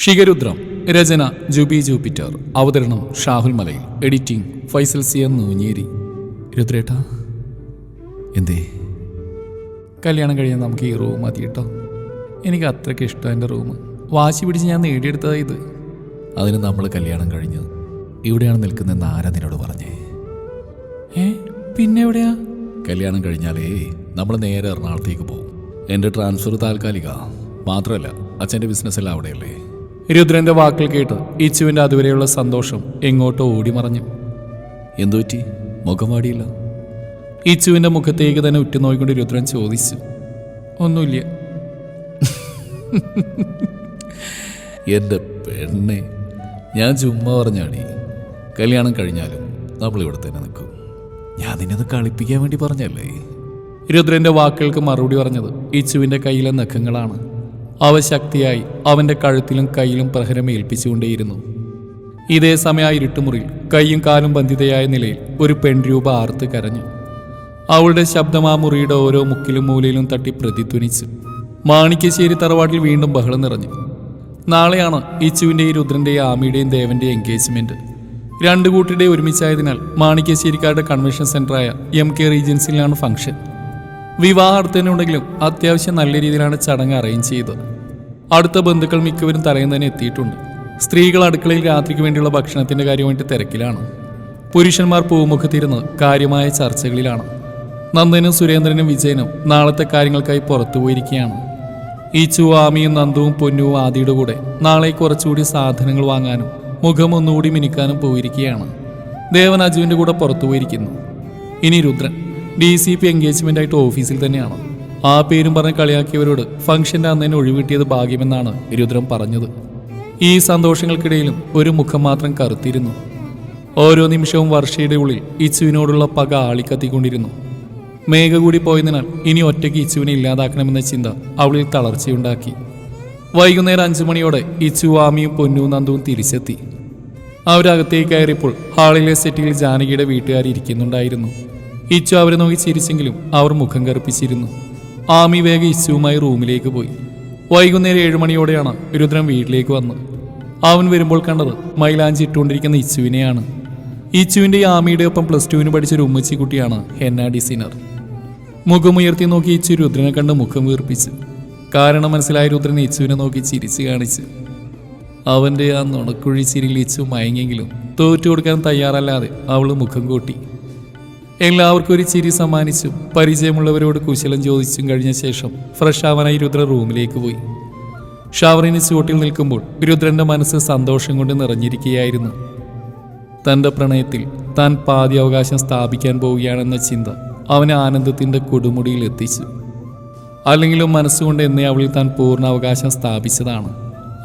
ഷിഗരുദ്രം രചന Jubi Jupiter അവതരണം Shahul Malayil editing Faisal C M Noonjeri. രുദ്രേട്ട എന്തേ? കല്യാണം കഴിഞ്ഞാൽ നമുക്ക് ഈ റൂം മതി കേട്ടോ. എനിക്ക് അത്രയ്ക്ക് ഇഷ്ടം എന്റെ റൂം. വാശി പിടിച്ച് ഞാൻ നേടിയെടുത്തതാ ഇത്. അതിന് നമ്മൾ കല്യാണം കഴിഞ്ഞ്. ഇവിടെയാണ് നിൽക്കുന്നതെന്ന് ആരാ നിന്നോട് പറഞ്ഞേ? ഏ പിന്നെ എവിടെയാ കല്യാണം കഴിഞ്ഞാലേ നമ്മൾ നേരെ എറണാകുളത്തേക്ക് പോകും. എന്റെ ട്രാൻസ്ഫർ താൽക്കാലിക. മാത്രമല്ല അച്ഛന്റെ ബിസിനസ് എല്ലാം അവിടെയല്ലേ? രുദ്രന്റെ വാക്കിൽ കേട്ട് ഇച്ചുവിന്റെ അതുവരെയുള്ള സന്തോഷം എങ്ങോട്ടോ ഓടി മറഞ്ഞു എന്തുപറ്റി മുഖം വാടിയില്ല. ഇച്ചുവിന്റെ മുഖത്തേക്ക് തന്നെ ഉറ്റുനോയിക്കൊണ്ട് രുദ്രൻ ചോദിച്ചു. ഒന്നുമില്ല. എന്റെ പെണ്ണെ ഞാൻ ചുമ്മാ പറഞ്ഞാടി. കല്യാണം കഴിഞ്ഞാലും നമ്മൾ ഇവിടെ തന്നെ നിൽക്കും. ഞാൻ നിന്നെ ഒന്ന് കളിപ്പിക്കാൻ വേണ്ടി പറഞ്ഞല്ലേ? രുദ്രന്റെ വാക്കുകൾക്ക് മറുപടി പറഞ്ഞത് ഇച്ചുവിന്റെ കയ്യിലെ നഖങ്ങളാണ്. അവ ശക്തിയായി അവന്റെ കഴുത്തിലും കയ്യിലും പ്രഹരം ഏൽപ്പിച്ചുകൊണ്ടേയിരുന്നു. ഇതേ സമയം ഇരുട്ടുമുറിയിൽ കൈയും കാലും ബന്ധിതയായ നിലയിൽ ഒരു പെൺരൂപ ആർത്ത് കരഞ്ഞു. അവളുടെ ശബ്ദം ആ മുറിയുടെ ഓരോ മുക്കിലും മൂലയിലും തട്ടി പ്രതിധ്വനിച്ചു മാണിക്യശ്ശേരി തറവാട്ടിൽ വീണ്ടും ബഹളം നിറഞ്ഞു. നാളെയാണ് ഇച്ചുവിന്റെയും രുദ്രന്റെയും ആമിയുടെയും ദേവന്റെയും എൻഗേജ്മെന്റ് രണ്ട് കൂട്ടരുടെ ഒരുമിച്ചായതിനാൽ മാണിക്യശ്ശേരിക്കാരുടെ കൺവെൻഷൻ സെന്ററായ എം കെ റീജൻസിലാണ് ഫംഗ്ഷൻ. വിവാഹ അടുത്തതിനുണ്ടെങ്കിലും അത്യാവശ്യം നല്ല രീതിയിലാണ് ചടങ്ങ് അറേഞ്ച് ചെയ്തത്. അടുത്ത ബന്ധുക്കൾ മിക്കവരും തലേന്ന് തന്നെ എത്തിയിട്ടുണ്ട്. സ്ത്രീകൾ അടുക്കളയിൽ രാത്രിക്ക് വേണ്ടിയുള്ള ഭക്ഷണത്തിന്റെ കാര്യമായിട്ട് തിരക്കിലാണ്. പുരുഷന്മാർ പൂമുഖത്തിരുന്ന് കാര്യമായ ചർച്ചകളിലാണ്. നന്ദനും സുരേന്ദ്രനും വിജയനും നാളത്തെ കാര്യങ്ങൾക്കായി പുറത്തു പോയിരിക്കുകയാണ്. ഈച്ചു നന്ദുവും പൊന്നുവും ആദിയുടെ കൂടെ നാളെ കുറച്ചുകൂടി സാധനങ്ങൾ വാങ്ങാനും മുഖം ഒന്നുകൂടി മിനുക്കാനും പോയിരിക്കുകയാണ്. ദേവൻ അജുവിന്റെ കൂടെ പുറത്തു പോയിരിക്കുന്നു. ഇനി രുദ്രൻ ഡി സി പി എൻഗേജ്മെന്റായിട്ട് ഓഫീസിൽ തന്നെയാണ്. ആ പേരും പറഞ്ഞ് കളിയാക്കിയവരോട് ഫംഗ്ഷന്റെ അന്ന് തന്നെ ഒഴിവിട്ടിയത് ഭാഗ്യമെന്നാണ് രുദ്രൻ പറഞ്ഞത്. ഈ സന്തോഷങ്ങൾക്കിടയിലും ഒരു മുഖം മാത്രം കറുത്തിരുന്നു. ഓരോ നിമിഷവും വർഷയുടെ ഉള്ളിൽ ഇച്ചുവിനോടുള്ള പക ആളിക്കത്തിക്കൊണ്ടിരുന്നു. മേഘ കൂടി പോയതിനാൽ ഇനി ഒറ്റയ്ക്ക് ഇച്ചുവിനെ ഇല്ലാതാക്കണമെന്ന ചിന്ത അവളിൽ തളർച്ചയുണ്ടാക്കി. വൈകുന്നേരം അഞ്ചു മണിയോടെ ഇച്ചു ആമിയും പൊന്നും നന്ദുവും തിരിച്ചെത്തി. അവരകത്തേക്ക് കയറിയപ്പോൾ ഹാളിലെ സെറ്റിൽ ജാനകിയുടെ വീട്ടുകാർ ഇരിക്കുന്നുണ്ടായിരുന്നു ഇച്ചു അവരെ നോക്കി ചിരിച്ചെങ്കിലും അവർ മുഖം കറുപ്പിച്ചിരുന്നു. ആമി വേഗ ഇച്ചുവുമായി റൂമിലേക്ക് പോയി. വൈകുന്നേരം ഏഴു മണിയോടെയാണ് രുദ്രൻ വീട്ടിലേക്ക് വന്നത്. അവൻ വരുമ്പോൾ കണ്ടത് മൈലാഞ്ചി ഇട്ടുകൊണ്ടിരിക്കുന്ന ഇച്ചുവിനെയാണ് ഇച്ചുവിന്റെ ആമിയുടെ ഒപ്പം പ്ലസ് ടുവിന് പഠിച്ച ഒരു ഉമ്മച്ചി കുട്ടിയാണ് ഹെന്ന ഡിസൈനർ. മുഖമുയർത്തി നോക്കി ഇച്ചു രുദ്രനെ കണ്ട് മുഖം വീർപ്പിച്ചു. കാരണം മനസ്സിലായ രുദ്രൻ ഇച്ചുവിനെ നോക്കി ചിരിച്ചു കാണിച്ചു. അവന്റെ ആ നുണക്കുഴി ചിരിയിൽ ഇച്ചു മയങ്ങിയെങ്കിലും തോറ്റു കൊടുക്കാൻ തയ്യാറല്ലാതെ അവൾ മുഖം കൂട്ടി. എല്ലാവർക്കും ഒരു ചിരി സമ്മാനിച്ചും പരിചയമുള്ളവരോട് കുശലം ചോദിച്ചും കഴിഞ്ഞ ശേഷം ഫ്രഷ് ആവാനായി രുദ്ര റൂമിലേക്ക് പോയി. ഷവറിന് ചുവട്ടിൽ നിൽക്കുമ്പോൾ രുദ്രന്റെ മനസ്സ് സന്തോഷം കൊണ്ട് നിറഞ്ഞിരിക്കുകയായിരുന്നു. തന്റെ പ്രണയത്തിൽ താൻ പാതി അവകാശം സ്ഥാപിക്കാൻ പോവുകയാണെന്ന ചിന്ത അവനെ ആനന്ദത്തിന്റെ കൊടുമുടിയിൽ എത്തിച്ചു. അല്ലെങ്കിലും മനസ്സുകൊണ്ട് എന്നെ അവളിൽ താൻ പൂർണ അവകാശം സ്ഥാപിച്ചതാണ്.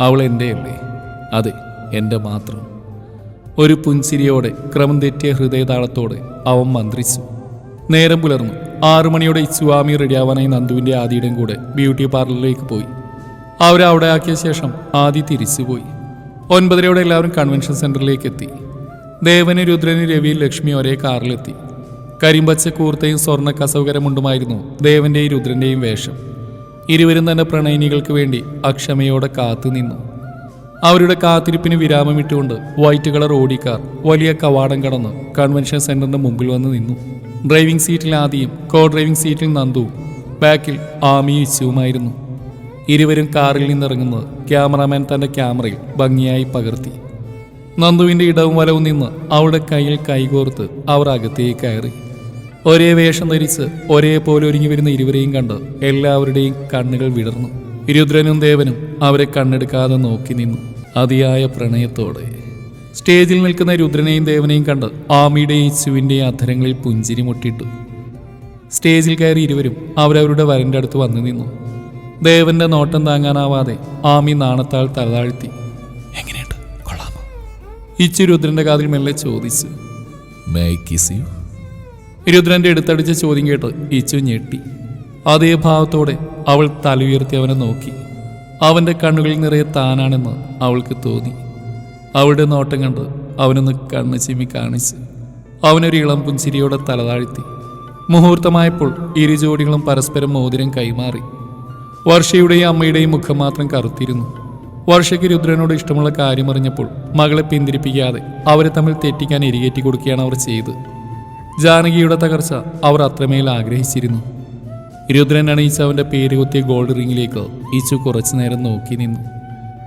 അവൾ എന്റെയല്ലേ അതെ എന്റെ മാത്രം. ഒരു പുൻസിരിയോടെ ക്രമം തെറ്റിയ ഹൃദയതാളത്തോടെ അവൻ മന്ത്രിച്ചു. നേരം പുലർന്നു. ആറു മണിയോടെ റെഡിയാവാനായി നന്ദുവിന്റെ ആദിയുടെയും കൂടെ ബ്യൂട്ടി പാർലറിലേക്ക് പോയി. അവരെ അവിടെ ആക്കിയ ശേഷം ആദി തിരിച്ചുപോയി. ഒൻപതരയോടെ എല്ലാവരും കൺവെൻഷൻ സെന്ററിലേക്ക് എത്തി. ദേവന് രുദ്രന് രവി ലക്ഷ്മി ഒരേ കാറിലെത്തി. കരിമ്പച്ച കൂർത്തയും സ്വർണ കസൗകരമുണ്ടുമായിരുന്നു ദേവന്റെയും രുദ്രന്റെയും വേഷം. ഇരുവരും തന്നെ പ്രണയിനികൾക്ക് വേണ്ടി അക്ഷമയോടെ കാത്തു നിന്നു അവരുടെ കാത്തിരിപ്പിന് വിരാമമിട്ടുകൊണ്ട് വൈറ്റ് കളർ ഓടിക്കാർ വലിയ കവാടം കടന്ന് കൺവെൻഷൻ സെന്ററിന്റെ മുമ്പിൽ വന്ന് നിന്നു. ഡ്രൈവിംഗ് സീറ്റിൽ ആദിയും കോ ഡ്രൈവിംഗ് സീറ്റിൽ നന്ദുവും ബാക്കിൽ ആമിയും ഇച്ചുവുമായിരുന്നു ഇരുവരും കാറിൽ നിന്നിറങ്ങുന്നത് ക്യാമറാമാൻ തന്റെ ക്യാമറയിൽ ഭംഗിയായി പകർത്തി. നന്ദുവിന്റെ ഇടവും വലവും നിന്ന് അവളുടെ കയ്യിൽ കൈകോർത്ത് അവർ അകത്തേക്ക് കയറി. ഒരേ വേഷം ധരിച്ച് ഒരേപോലെ ഒരുങ്ങി വരുന്ന ഇരുവരെയും കണ്ട് എല്ലാവരുടെയും കണ്ണുകൾ വിടർന്നു. രുദ്രനും ദേവനും അവരെ കണ്ണെടുക്കാതെ നോക്കി നിന്നു. അതിയായ പ്രണയത്തോടെ. സ്റ്റേജിൽ നിൽക്കുന്ന രുദ്രനെയും ദേവനെയും കണ്ട് ആമിയുടെയും ഇച്ചുവിന്റെയും അധരങ്ങളിൽ പുഞ്ചിരി മുട്ടിട്ടു. സ്റ്റേജിൽ കയറി ഇരുവരും അവരവരുടെ വരന്റെ അടുത്ത് വന്നു നിന്നു. ദേവന്റെ നോട്ടം താങ്ങാനാവാതെ ആമി നാണത്താൽ തലതാഴ്ത്തി. എങ്ങനെയുണ്ട്? കൊള്ളാമോ? ഇച്ചു രുദ്രന്റെ കാതിൽ മെല്ലെ ചോദിച്ചു. രുദ്രന്റെ എടുത്തടിച്ച ചോദ്യം കേട്ട് ഇച്ചു ഞെട്ടി. അതേ ഭാവത്തോടെ അവൾ തലയുയർത്തി അവനെ നോക്കി. അവന്റെ കണ്ണുകളിൽ നിറയെ താനാണെന്ന് അവൾക്ക് തോന്നി. അവളുടെ നോട്ടം കണ്ട് അവനൊന്ന് കണ്ണ് ചിമ്മി കാണിച്ച് അവനൊരു ഇളം പുഞ്ചിരിയോടെ തലതാഴ്ത്തി മുഹൂർത്തമായപ്പോൾ ഇരു ജോഡികളും പരസ്പരം മോതിരം കൈമാറി. വർഷയുടെയും അമ്മയുടെയും മുഖം മാത്രം കറുത്തിരുന്നു. വർഷയ്ക്ക് രുദ്രനോട് ഇഷ്ടമുള്ള കാര്യം അറിഞ്ഞപ്പോൾ മകളെ പിന്തിരിപ്പിക്കാതെ അവരെ തമ്മിൽ തെറ്റിക്കാൻ എരികേറ്റി കൊടുക്കുകയാണ് അവർ ചെയ്തത്. ജാനകിയുടെ തകർച്ച അവർ അത്രമേൽ ആഗ്രഹിച്ചിരുന്നു. അണിയിച്ച അവന്റെ പേര് കുത്തിയ ഗോൾഡ് റിങ്ങിലേക്ക് ഈശു കുറച്ചു നേരം നോക്കി നിന്നു.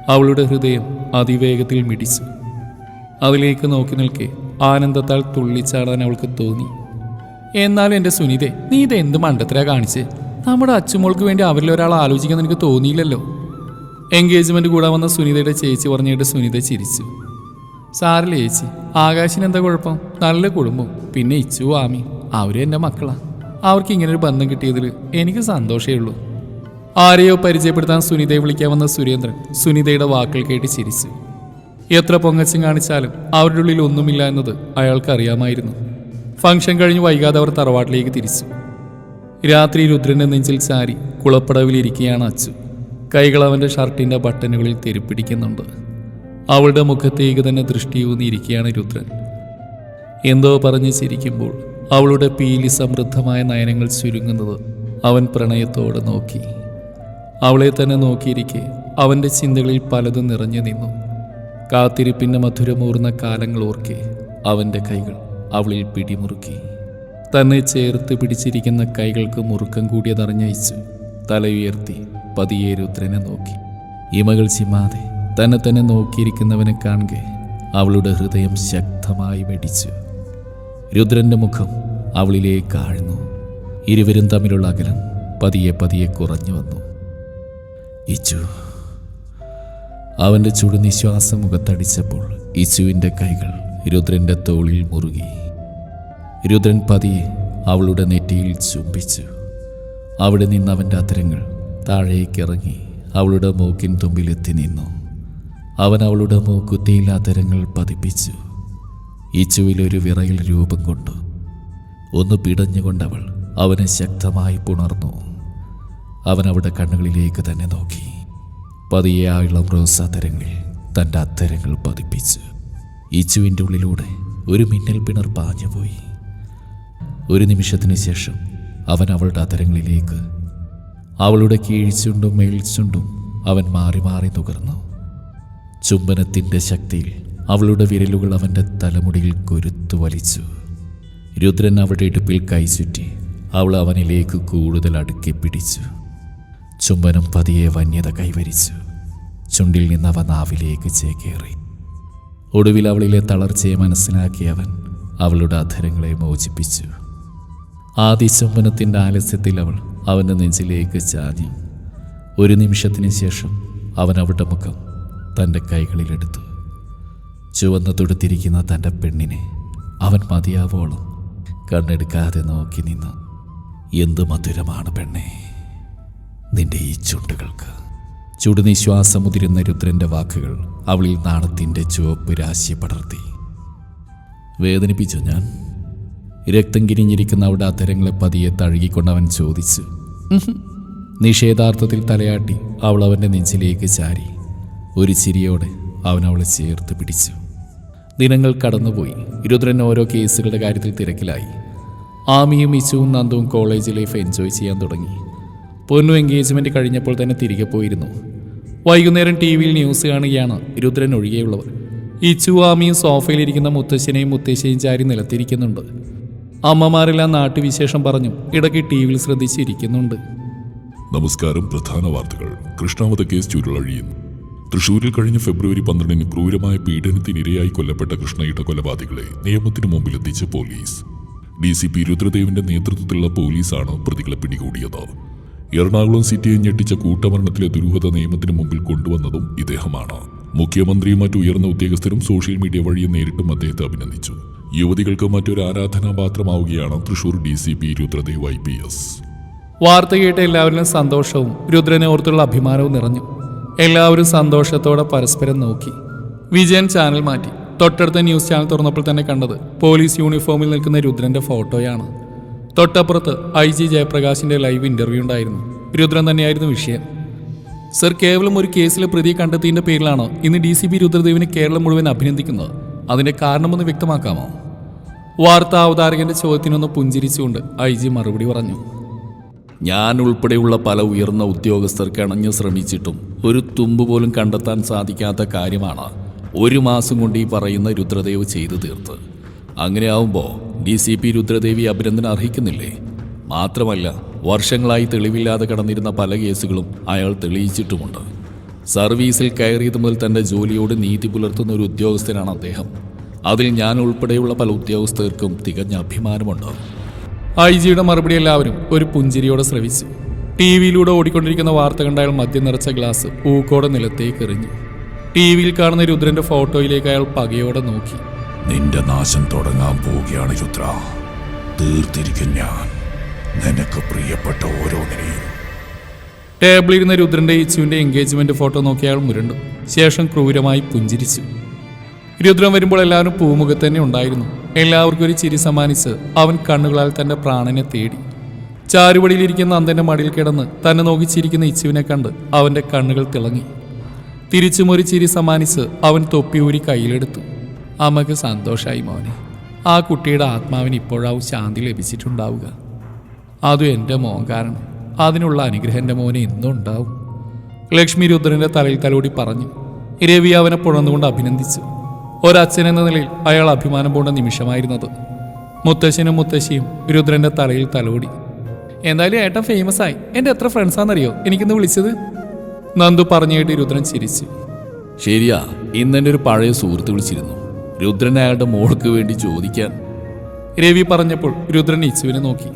അവളുടെ ഹൃദയം അതിവേഗത്തിൽ മിടിച്ചു. അതിലേക്ക് നോക്കി നിൽക്കെ ആനന്ദത്താൽ തുള്ളിച്ചാടാൻ അവൾക്ക് തോന്നി. എന്നാലും എന്റെ സുനിതേ നീ ഇത് എന്ത് മണ്ടത്തരാ കാണിച്ച്? നമ്മുടെ അച്ചുമോൾക്ക് വേണ്ടി അവരിൽ ഒരാൾ ആലോചിക്കാൻ എനിക്ക് തോന്നിയില്ലല്ലോ? എൻഗേജ്മെന്റ് കൂടാൻ വന്ന സുനിതയുടെ ചേച്ചി പറഞ്ഞിട്ട് സുനിത ചിരിച്ചു. സാറില്ല ചേച്ചി ആകാശിന് എന്താ കുഴപ്പം? നല്ല കുടുംബം പിന്നെ ഇച്ചു ആമി അവരും എന്റെ മക്കളാ. അവർക്ക് ഇങ്ങനെ ഒരു ബന്ധം കിട്ടിയതിൽ എനിക്ക് സന്തോഷമേ ഉള്ളൂ. ആരെയോ പരിചയപ്പെടുത്താൻ സുനിതയെ വിളിക്കാൻ വന്ന സുരേന്ദ്രൻ സുനിതയുടെ വാക്കുകൾ കേട്ട് ചിരിച്ചു. എത്ര പൊങ്ങച്ചും കാണിച്ചാലും അവരുടെ ഉള്ളിൽ ഒന്നുമില്ല എന്നത് അയാൾക്ക് അറിയാമായിരുന്നു. ഫംഗ്ഷൻ കഴിഞ്ഞ് വൈകാതെ അവർ തറവാട്ടിലേക്ക് തിരിച്ചു. രാത്രി രുദ്രന്റെ നെഞ്ചിൽ ചാരി കുളപ്പടവിലിരിക്കുകയാണ് അച്ചു. കൈകൾ അവന്റെ ഷർട്ടിന്റെ ബട്ടണുകളിൽ തെരുപ്പിടിക്കുന്നുണ്ട് അവളുടെ മുഖത്തേക്ക് തന്നെ ദൃഷ്ടിയൂന്നിയിരിക്കുകയാണ് രുദ്രൻ. എന്തോ പറഞ്ഞ് ചിരിക്കുമ്പോൾ അവളുടെ പീലി സമൃദ്ധമായ നയനങ്ങൾ ചുരുങ്ങുന്നത് അവൻ പ്രണയത്തോടെ നോക്കി. അവളെ തന്നെ നോക്കിയിരിക്കെ അവന്റെ ചിന്തകളിൽ പലതും നിറഞ്ഞു നിന്നു. കാത്തിരിപ്പിന്റെ മധുരമൂർന്ന കാലങ്ങൾ ഓർക്കെ അവന്റെ കൈകൾ അവളിൽ പിടിമുറുക്കി. തന്നെ ചേർത്ത് പിടിച്ചിരിക്കുന്ന കൈകൾക്ക് മുറുക്കം കൂടിയതറിഞ്ഞയച്ചു തലയുയർത്തി പതിയെ രുദ്രനെ നോക്കി. ഇമകൾ ചിമ്മാതെ തന്നെ തന്നെ നോക്കിയിരിക്കുന്നവനെ കാണുക അവളുടെ ഹൃദയം ശക്തമായി വെടിച്ചു. രുദ്രന്റെ മുഖം അവളിലേക്ക് ആഴ്ന്നു. ഇരുവരും തമ്മിലുള്ള അകലം പതിയെ പതിയെ കുറഞ്ഞു വന്നു. ഇച്ചു അവന്റെ ചുടുനിശ്വാസം മുഖത്തടിച്ചപ്പോൾ ഇച്ചുവിന്റെ കൈകൾ രുദ്രന്റെ തോളിൽ മുറുകി. രുദ്രൻ പതിയെ അവളുടെ നെറ്റിയിൽ ചുംബിച്ചു. അവിടെ നിന്ന് അവന്റെ അത്തരങ്ങൾ താഴേക്കിറങ്ങി അവളുടെ മൂക്കിൻ തുമ്പിലെത്തി നിന്നു. അവൻ അവളുടെ മൂക്കുത്തിയിൽ അത്തരങ്ങൾ പതിപ്പിച്ചു. ഇച്ചുവിലൊരു വിറയിൽ രൂപം കൊണ്ടു ഒന്ന് പിടഞ്ഞുകൊണ്ടവൾ അവനെ ശക്തമായി പുണർന്നു. അവൻ അവളുടെ കണ്ണുകളിലേക്ക് തന്നെ നോക്കി. പതിയെ ആ ഇളം റോസ് അത്തരങ്ങളിൽ തന്റെ അത്തരങ്ങൾ പതിപ്പിച്ചു. ഇച്ചുവിന്റെ ഉള്ളിലൂടെ ഒരു മിന്നൽ പിണർ പാഞ്ഞുപോയി. ഒരു നിമിഷത്തിന് ശേഷം അവൻ അവളുടെ അതരങ്ങളിലേക്ക് അവളുടെ കീഴ്ചുണ്ടും മേൽച്ചുണ്ടും അവൻ മാറി മാറി നുകർന്നു. ചുംബനത്തിന്റെ ശക്തിയിൽ അവളുടെ വിരലുകൾ അവന്റെ തലമുടിയിൽ കൊരുത്തു വലിച്ചു. രുദ്രൻ അവളുടെ ഇടുപ്പിൽ കൈചുറ്റി അവൾ അവനിലേക്ക് കൂടുതൽ അടുക്കി പിടിച്ചു. ചുംബനം പതിയെ വന്യത കൈവരിച്ചു. ചുണ്ടിൽ നിന്ന് അവ നാവിലേക്ക് ചേക്കേറി. ഒടുവിൽ അവളിലെ തളർച്ചയെ മനസ്സിലാക്കിയ അവൻ അവളുടെ അധരങ്ങളെ മോചിപ്പിച്ചു. ആദ്യ ചുംബനത്തിന്റെ ആലസ്യത്തിൽ അവൾ അവന്റെ നെഞ്ചിലേക്ക് ചാഞ്ഞു. ഒരു നിമിഷത്തിന് ശേഷം അവൻ അവളുടെ മുഖം തന്റെ കൈകളിലെടുത്തു. ചുവന്ന് തൊടുത്തിരിക്കുന്ന തന്റെ പെണ്ണിനെ അവൻ മതിയാവോളം കണ്ണെടുക്കാതെ നോക്കി നിന്നു എന്ത് മധുരമാണ് പെണ്ണെ നിന്റെ ഈ ചുണ്ടുകൾക്ക്. ചുടുനിശ്വാസമുതിരുന്ന രുദ്രന്റെ വാക്കുകൾ അവളിൽ നാണത്തിന്റെ ചുവപ്പ് രാശി പടർത്തി. വേദനിപ്പിച്ചു ഞാൻ? രക്തം കിരിഞ്ഞിരിക്കുന്ന അവിടെ അധരങ്ങളെ പതിയെ തഴുകിക്കൊണ്ടവൻ ചോദിച്ചു. നിഷേധാർത്ഥത്തിൽ തലയാട്ടി അവൾ അവന്റെ നെഞ്ചിലേക്ക് ചാരി ഒരു ചിരിയോടെ അവൻ അവളെ ചേർത്ത് പിടിച്ചു. ദിനങ്ങൾ കടന്നുപോയി. രുദ്രൻ ഓരോ കേസുകളുടെ കാര്യത്തിൽ തിരക്കിലായി. ആമിയും ഇച്ചുവും നന്ദുവും കോളേജ് ലൈഫ് എൻജോയ് ചെയ്യാൻ തുടങ്ങി. പൊന്നു എൻഗേജ്മെന്റ് കഴിഞ്ഞപ്പോൾ തന്നെ തിരികെ പോയിരുന്നു. വൈകുന്നേരം ടി വിയിൽ ന്യൂസ് കാണുകയാണ് രുദ്രൻ ഒഴികെയുള്ളവർ. ഇച്ചു ആമിയും സോഫയിലിരിക്കുന്ന മുത്തശ്ശനെയും മുത്തശ്ശിയും ചാരി നിലത്തിരിക്കുന്നുണ്ട്. അമ്മമാരെല്ലാം നാട്ടുവിശേഷം പറഞ്ഞു ഇടയ്ക്ക് ടി വിയിൽ ശ്രദ്ധിച്ചിരിക്കുന്നുണ്ട്. നമസ്കാരം പ്രധാന വാർത്തകൾ. കൃഷ്ണാവത കേസ് ചുരുളഴിയുന്നു. തൃശൂരിൽ കഴിഞ്ഞ ഫെബ്രുവരി പന്ത്രണ്ടിന് ക്രൂരമായ പീഡനത്തിനിരയായി കൊല്ലപ്പെട്ട കൃഷ്ണയുടെ കൊലപാതകളെ നിയമത്തിന് മുമ്പിലെത്തിച്ച പോലീസ്. ഡി സി പി രുദ്രദേവിന്റെ നേതൃത്വത്തിലുള്ള പോലീസാണ് പ്രതികളെ പിടികൂടിയത്. എറണാകുളം സിറ്റിയെ ഞെട്ടിച്ച കൂട്ടമരണത്തിലെ ദുരൂഹത നിയമത്തിന് മുമ്പിൽ കൊണ്ടുവന്നതും ഇദ്ദേഹമാണ്. മുഖ്യമന്ത്രിയും മറ്റു ഉയർന്ന ഉദ്യോഗസ്ഥരും സോഷ്യൽ മീഡിയ വഴി നേരിട്ടും അദ്ദേഹത്തെ അഭിനന്ദിച്ചു. യുവതികൾക്ക് മറ്റൊരു ആരാധനാപാത്രമാവുകയാണ് Thrissur D C P Rudradev I P S. വാർത്ത കേട്ട എല്ലാവരിലും സന്തോഷവും രുദ്രനെ ഓർത്തുള്ള അഭിമാനവും നിറഞ്ഞു. എല്ലാവരും സന്തോഷത്തോടെ പരസ്പരം നോക്കി. വിജയൻ ചാനൽ മാറ്റി. തൊട്ടടുത്ത ന്യൂസ് ചാനൽ തുറന്നപ്പോൾ തന്നെ കണ്ടത് പോലീസ് യൂണിഫോമിൽ നിൽക്കുന്ന രുദ്രന്റെ ഫോട്ടോയാണ്. തൊട്ടപ്പുറത്ത് ഐ ജി ജയപ്രകാശിന്റെ ലൈവ് ഇന്റർവ്യൂ ഉണ്ടായിരുന്നു. രുദ്രൻ തന്നെയായിരുന്നു വിഷയം. സർ കേവലം ഒരു കേസിലെ പ്രതിയെ കണ്ടെത്തിയതിന്റെ പേരിലാണോ ഇന്ന് ഡി സി പി രുദ്രദേവിനെ കേരളം മുഴുവൻ അഭിനന്ദിക്കുന്നത്? അതിന്റെ കാരണമൊന്ന് വ്യക്തമാക്കാമോ? വാർത്താ അവതാരകന്റെ ചോദ്യത്തിനൊന്ന് പുഞ്ചിരിച്ചുകൊണ്ട് ഐ ജി മറുപടി പറഞ്ഞു. ഞാൻ ഉൾപ്പെടെയുള്ള പല ഉയർന്ന ഉദ്യോഗസ്ഥർ കിണഞ്ഞു ശ്രമിച്ചിട്ടും ഒരു തുമ്പ് പോലും കണ്ടെത്താൻ സാധിക്കാത്ത കാര്യമാണ് ഒരു മാസം കൊണ്ട് ഈ പറയുന്ന രുദ്രദേവ് ചെയ്തു തീർത്ത്. അങ്ങനെയാവുമ്പോൾ ഡി സി പി രുദ്രദേവി അഭിനന്ദനം അർഹിക്കുന്നില്ലേ? മാത്രമല്ല വർഷങ്ങളായി തെളിവില്ലാതെ കടന്നിരുന്ന പല കേസുകളും അയാൾ തെളിയിച്ചിട്ടുമുണ്ട്. സർവീസിൽ കയറിയത് മുതൽ തന്റെ ജോലിയോട് നീതി പുലർത്തുന്ന ഒരു ഉദ്യോഗസ്ഥനാണ് അദ്ദേഹം. അതിൽ ഞാൻ ഉൾപ്പെടെയുള്ള പല ഉദ്യോഗസ്ഥർക്കും തികഞ്ഞ അഭിമാനമുണ്ട്. ഐ ജിയുടെ മറുപടി എല്ലാവരും ഒരു പുഞ്ചിരിയോടെ ശ്രവിച്ചു. ടി വിയിലൂടെ ഓടിക്കൊണ്ടിരിക്കുന്ന വാർത്ത കണ്ട അയാൾ മദ്യം നിറച്ച ഗ്ലാസ് ഊക്കോടെ നിലത്തേക്ക് എറിഞ്ഞു. ടി വിയിൽ കാണുന്ന രുദ്രന്റെ ഫോട്ടോയിലേക്ക് അയാൾ പകയോടെ നോക്കി. നിന്റെ നാശം തുടങ്ങാൻ പോവുകയാണ് രുദ്ര. തീർത്തിരിക്കും ഞാൻ. നിനക്ക് പ്രിയപ്പെട്ട ഓരോന്നിനെയും. ടേബിളിരുന്ന രുദ്രന്റെ ഇച്ചുവിന്റെ എൻഗേജ്മെന്റ് ഫോട്ടോ നോക്കി അയാൾ മുരണ്ടു. ശേഷം ക്രൂരമായി പുഞ്ചിരിച്ചു. രുദ്രൻ വരുമ്പോൾ എല്ലാവരും പൂമുഖത്ത് തന്നെ ഉണ്ടായിരുന്നു. എല്ലാവർക്കും ഒരു ചിരി സമ്മാനിച്ച് അവൻ കണ്ണുകളാൽ തന്റെ പ്രാണനെ തേടി. ചാരുപടിയിലിരിക്കുന്ന അന്തന്റെ മടിയിൽ കിടന്ന് തന്നെ നോക്കി ചിരിക്കുന്ന ഇച്ചുവിനെ കണ്ട് അവന്റെ കണ്ണുകൾ തിളങ്ങി. തിരിച്ചും ഒരു ചിരി സമ്മാനിച്ച് അവൻ തൊപ്പി ഊരി കയ്യിലെടുത്തു. അമ്മയ്ക്ക് സന്തോഷമായി മോനെ. ആ കുട്ടിയുടെ ആത്മാവിന് ഇപ്പോഴാവും ശാന്തി ലഭിച്ചിട്ടുണ്ടാവുക. അതും എന്റെ മോൻ കാരണം. അതിനുള്ള അനുഗ്രഹം എന്റെ മോനെ ഇന്നും ഉണ്ടാവും. ലക്ഷ്മി രുദ്രന്റെ തലയിൽ തലോടി പറഞ്ഞു. രവി അവനെ പുണർന്നുകൊണ്ട് അഭിനന്ദിച്ചു. ഒരച്ഛൻ എന്ന നിലയിൽ അയാൾ അഭിമാനം പൂണ്ട നിമിഷമായിരുന്നത്. മുത്തശ്ശനും മുത്തശ്ശിയും രുദ്രന്റെ തലയിൽ തലോടി. എന്തായാലും ഏട്ടൻ ഫേമസ് ആയി. എന്റെ എത്ര ഫ്രണ്ട്സാണെന്നറിയോ എനിക്കിന്ന് വിളിച്ചത്? നന്ദു പറഞ്ഞു കേട്ട് രുദ്രൻ ചിരിച്ചു. ശരിയാ ഇന്നെന്റെ ഒരു പഴയ സുഹൃത്ത് വിളിച്ചിരുന്നു. രുദ്രൻ അയാളുടെ മോൾക്ക് വേണ്ടി ചോദിക്കാൻ. രവി പറഞ്ഞപ്പോൾ രുദ്രൻ ഇച്ചുവിനെ നോക്കി.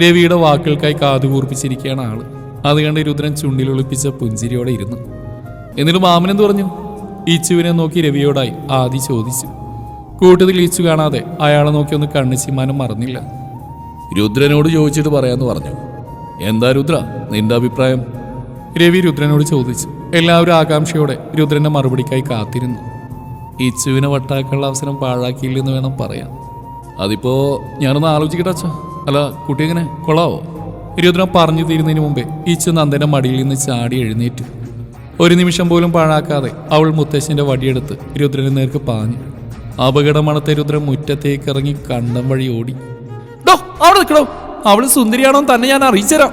രവിയുടെ വാക്കുകൾക്കായി കാതുകൂർപ്പിച്ചിരിക്കുകയാണ് ആൾ. അത് കണ്ട് രുദ്രൻ ചുണ്ടിലൊളിപ്പിച്ച പുഞ്ചിരിയോടെ ഇരുന്നു. എന്നിട്ട് മാമനെന്ത് പറഞ്ഞു? ഇച്ചുവിനെ നോക്കി രവിയോടായി ആദി ചോദിച്ചു. കൂട്ടത്തിൽ ഈച്ചു കാണാതെ അയാളെ നോക്കി ഒന്ന് കണ്ണു ചിമ്മാനും മറന്നില്ല. രുദ്രനോട് ചോദിച്ചിട്ട് പറയാന്ന് പറഞ്ഞു. എന്താ രുദ്ര നിന്റെ അഭിപ്രായം? രവി രുദ്രനോട് ചോദിച്ചു. എല്ലാവരും ആകാംക്ഷയോടെ രുദ്രന്റെ മറുപടിക്കായി കാത്തിരുന്നു. ഈച്ചുവിനെ വട്ടാക്കാനുള്ള അവസരം പാഴാക്കിയില്ലെന്ന് വേണം പറയാൻ. അതിപ്പോ ഞാനൊന്ന് ആലോചിക്കട്ടെ അച്ഛ. അല്ല കുട്ടി എങ്ങനെ? കൊള്ളാവോ? രുദ്രൻ പറഞ്ഞു തീരുന്നതിന് മുമ്പേ ഈച്ചു നന്ദന്റെ മടിയിൽ നിന്ന് ചാടി എഴുന്നേറ്റു. ഒരു നിമിഷം പോലും പാഴാക്കാതെ അവൾ മുത്തശ്ശിന്റെ വടിയെടുത്ത് രുദ്രന് നേർക്ക് പാഞ്ഞു. അപകടമണത്തെ രുദ്രൻ മുറ്റത്തേക്ക് ഇറങ്ങി കണ്ടം വഴി ഓടി. "ഡോ, അവിടെ നിൽക്കണോ? അവൾ സുന്ദരിയാണോ തന്നെ ഞാൻ അറിയിച്ചരാം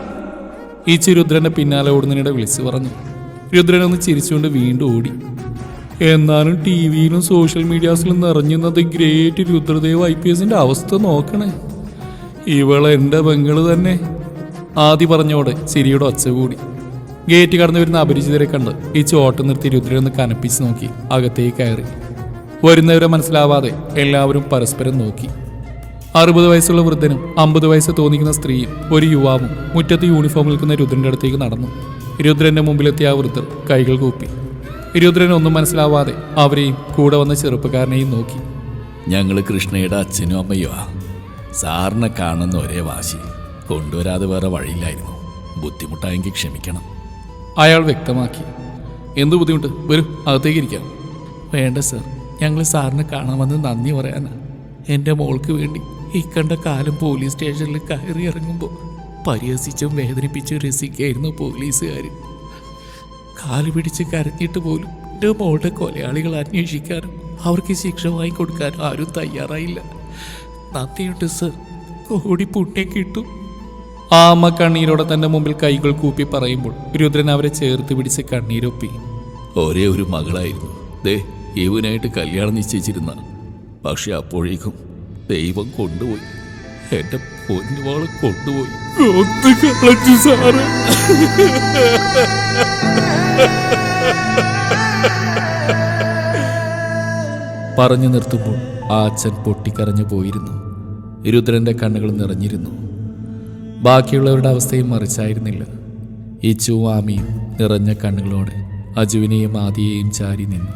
ഈ രുദ്രന്റെ പിന്നാലെ ഓടുന്നതിനിടെ വിളിച്ചു പറഞ്ഞു. രുദ്രൻ ഒന്ന് ചിരിച്ചുകൊണ്ട് വീണ്ടും ഓടി. എന്നാലും ടി വിയിലും സോഷ്യൽ മീഡിയാസിലും നിറഞ്ഞുന്നത് ഗ്രേറ്റ് രുദ്രദേവ് ഐ പി എസിന്റെ അവസ്ഥ നോക്കണേ. ഇവളെന്റെ പെങ്ങൾ തന്നെ. ആദ്യ പറഞ്ഞോടെ ചിരിയുടെ ഒച്ച കൂടി ഗേറ്റ് കടന്നു വരുന്ന അപരിചിതരെ കണ്ട് ഈ ചോട്ടം നിർത്തി രുദ്രനൊന്ന് കനപ്പിച്ച് നോക്കി അകത്തേക്ക് കയറി. വരുന്നവരെ മനസ്സിലാവാതെ എല്ലാവരും പരസ്പരം നോക്കി. അറുപത് വയസ്സുള്ള വൃദ്ധനും അമ്പത് വയസ്സ് തോന്നിക്കുന്ന സ്ത്രീയും ഒരു യുവാവും മുറ്റത്ത് യൂണിഫോം നിൽക്കുന്ന രുദ്രന്റെ അടുത്തേക്ക് നടന്നു. രുദ്രന്റെ മുമ്പിലെത്തിയ ആ വൃദ്ധർ കൈകൾ കൂപ്പി. രുദ്രൻ ഒന്നും മനസ്സിലാവാതെ അവരെയും കൂടെ വന്ന ചെറുപ്പക്കാരനെയും നോക്കി. ഞങ്ങൾ കൃഷ്ണയുടെ അച്ഛനും അമ്മയുമാ സാറിനെ കാണുന്ന ഒരേ വാശി. കൊണ്ടുവരാതെ വേറെ വഴിയില്ലായിരുന്നു. ബുദ്ധിമുട്ടായെങ്കിൽ ക്ഷമിക്കണം. അയാൾ വ്യക്തമാക്കി. എന്ത് ബുദ്ധിമുട്ട്? വരും അകത്തേക്ക് ഇരിക്കാം. വേണ്ട സർ. ഞങ്ങൾ സാറിനെ കാണാമെന്ന് നന്ദി പറയാനാ. എന്റെ മോൾക്ക് വേണ്ടി ഈ കണ്ട കാലം പോലീസ് സ്റ്റേഷനിൽ കയറി ഇറങ്ങുമ്പോൾ പരിഹസിച്ചും വേദനിപ്പിച്ചും രസിക്കായിരുന്നു പോലീസുകാർ കാൽ പിടിച്ച് കരഞ്ഞിട്ട് പോലും എന്റെ മോളുടെ കൊലയാളികൾ അന്വേഷിക്കാനും അവർക്ക് ശിക്ഷ വാങ്ങിക്കൊടുക്കാനും ആരും തയ്യാറായില്ല. നന്ദിയുണ്ട് സർ. ഓടി പുണ്യം കിട്ടും. ആ അമ്മ കണ്ണീരോടെ തന്റെ മുമ്പിൽ കൈകൾ കൂപ്പി പറയുമ്പോൾ രുദ്രൻ അവരെ ചേർത്ത് പിടിച്ച് കണ്ണീരൊപ്പി. ഒരേ ഒരു മകളായിരുന്നു. ദേ ഇവനായിട്ട് കല്യാണം നിശ്ചയിച്ചിരുന്ന. പക്ഷെ അപ്പോഴേക്കും ദൈവം കൊണ്ടുപോയി. എന്റെ പൊന്നുവാളെ കൊണ്ടുപോയി. സാറ്. പറഞ്ഞു നിർത്തുമ്പോൾ ആ അച്ഛൻ പൊട്ടിക്കരഞ്ഞു പോയിരുന്നു. രുദ്രന്റെ കണ്ണുകൾ നിറഞ്ഞിരുന്നു. ബാക്കിയുള്ളവരുടെ അവസ്ഥയും മറിച്ചായിരുന്നില്ല. ഈ ആമിയും നിറഞ്ഞ കണ്ണുകളോടെ അജുവിനെയും ആദിയെയും ചാരി നിന്നു.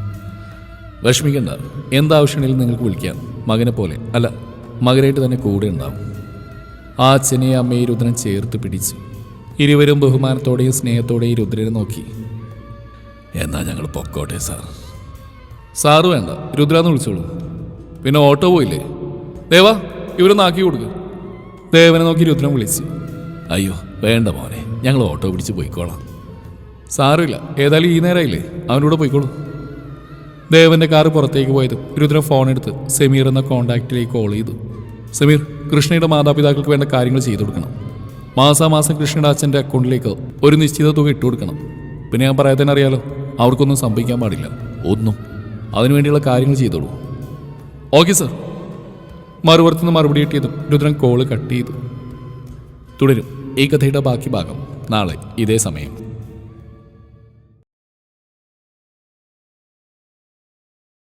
വിഷമിക്കണ്ട എന്താവശ്യമാണെങ്കിലും നിങ്ങൾക്ക് വിളിക്കാം. മകനെ പോലെ അല്ല മകനായിട്ട് തന്നെ കൂടെ ഉണ്ടാവും. ആ അച്ഛനെയും അമ്മയും രുദ്രൻ ചേർത്ത് പിടിച്ചു. ഇരുവരും ബഹുമാനത്തോടെയും സ്നേഹത്തോടെയും രുദ്രനെ നോക്കി. എന്നാ ഞങ്ങൾ പൊക്കോട്ടെ സാർ. സാറ് വേണ്ട രുദ്രാന്ന് വിളിച്ചോളൂ. പിന്നെ ഓട്ടോ പോയില്ലേ? ദേവാ ഇവരൊന്ന് ആക്കി കൊടുക്കുക ദേവനെ നോക്കി രുദ്രൻ വിളിച്ചു. അയ്യോ വേണ്ട മോനെ ഞങ്ങൾ ഓട്ടോ പിടിച്ച് പോയിക്കോളാം. സാറില്ല ഏതായാലും ഈ നേരമായില്ലേ അവനൂടെ പോയിക്കോളൂ. ദേവന്റെ കാറ് പുറത്തേക്ക് പോയതും രുദ്രൻ ഫോൺ എടുത്ത് സമീർ എന്ന കോണ്ടാക്റ്റിലേക്ക് കോൾ ചെയ്തു. സമീർ കൃഷ്ണയുടെ മാതാപിതാക്കൾക്ക് വേണ്ട കാര്യങ്ങൾ ചെയ്തു കൊടുക്കണം. മാസാമാസം കൃഷ്ണയുടെ അച്ഛന്റെ അക്കൗണ്ടിലേക്ക് ഒരു നിശ്ചിത തുക ഇട്ടു കൊടുക്കണം. പിന്നെ ഞാൻ പറയാൻ തന്നെ അറിയാലോ അവർക്കൊന്നും സംഭവിക്കാൻ പാടില്ല. ഒന്നും. അതിനുവേണ്ടിയുള്ള കാര്യങ്ങൾ ചെയ്തോളൂ. Okay sir. മറുപുറത്തുനിന്ന് മറുപടി കിട്ടിയതും രുദ്രൻ കോൾ കട്ട് ചെയ്തു. തുടരും. ഈ കഥയുടെ ബാക്കി ഭാഗം നാളെ ഇതേ സമയം.